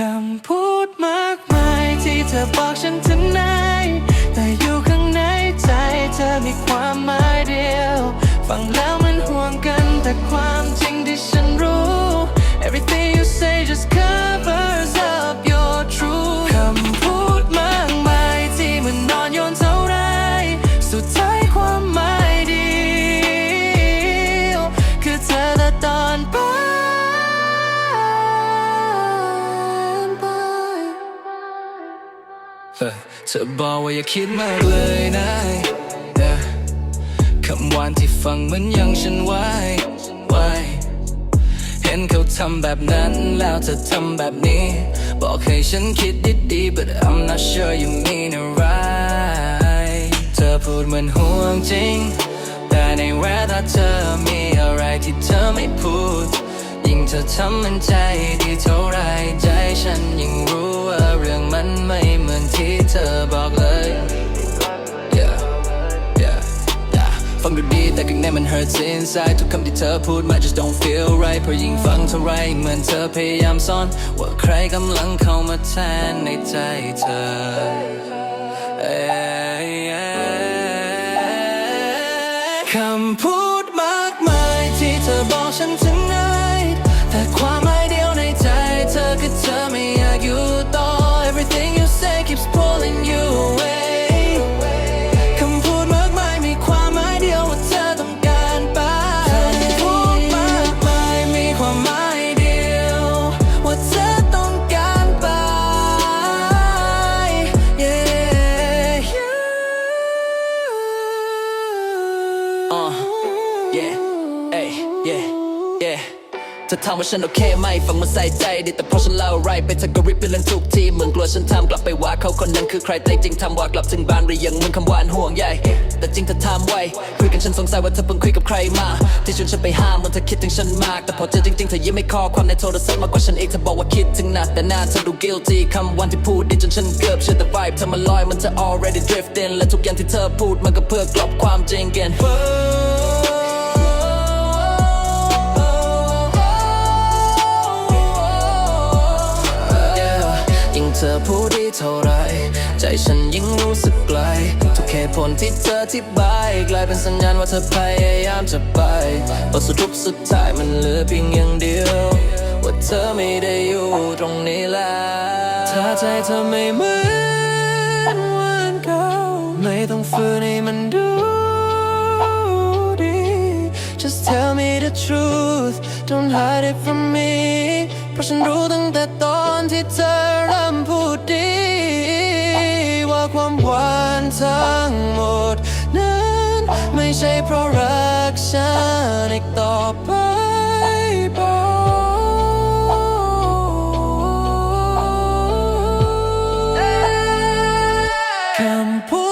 คำพูดมากมายที่เธอบอกฉันทนายแต่อยู่ข้างในใจเธอมีความหมายเดียว ฟังแล้วมันห่วงกันแต่ความจริงที่ฉันรู้ everything you say just cover เธอบอกว่าอย่าคิดมากเลยนะคำหวานที่ฟังเหมือนยังฉันไว้ไว้เห็นเขาทำแบบนั้นแล้วเธอทำแบบนี้ บอกให้ฉันคิดดีๆ but I'm not sure you mean it right เธอพูดเหมือนห่วงจริง แต่ในแววตาเธอมีอะไรที่เธอไม่พูด ยิ่งเธอทำมันใจดีเท่าไรใจฉันยิ่งรู้ ที่เธอบอกเลย Yeah yeah yeah ฟังดูดีแต่ข้างในมัน hurts inside ทุกคำที่เธอพูดมา just don't feel right เพราะยิ่งฟังเท่าไรเหมือนเธอพยายามซ่อน ว่าใครกำลังเข้ามาแทนในใจเธอ yeah yeah เธอถามว่าฉันโอเคไหมฟังมันใส่ใจดีแต่เพราะฉันเล่าไรไปเธอก็ริบไปเล่นทุกทีมึงกลัวฉันทำกลับไปว่าเขาคนนั้นคือใครแต่จริงทำว่ากลับถึงบ้านหรือยังมึงคำว่าอันห่วงใยแต่จริงเธอทำไว้คุยกันฉันสงสัยว่าเธอเพิ่งคุยกับใครมา ที่ชวนฉันไปห้ามมันเธอคิดถึงฉันมาก แต่พอเจอจริงๆเธอยิ้มไม่คอความในโทรศัพท์มากกว่าฉันอีกเธอบอกว่าคิดถึงนะแต่หน้าเธอดู guilty คำวันที่พูดดีจนฉันเกือบเชื่อแต่ vibe เธอมันลอยมันเธอ already drifting และทุกอย่างที่เธอพูดมันก็เพื่อกลบความจริงกัน ธอพูดดีเท่าไร ใจฉันยิ่งรู้สึกไกล ทุกเหตุผลที่เธอที่บาย กลายเป็นสัญญาณว่าเธอพยายามจะไปบทสรุปสุดท้ายมันเหลือเพียงอย่างเดียว ว่าเธอไม่ได้อยู่ตรงนี้แล้วถ้าใจเธอไม่เหมือนวันเก่าไม่ต้องฝืนให้มันดูดี Just tell me the truth don't hide it from me เพราะฉันรู้ตั้งแต่ตอนที่เธอ ใช่เพราะรักฉันอีกต่อไปคำพู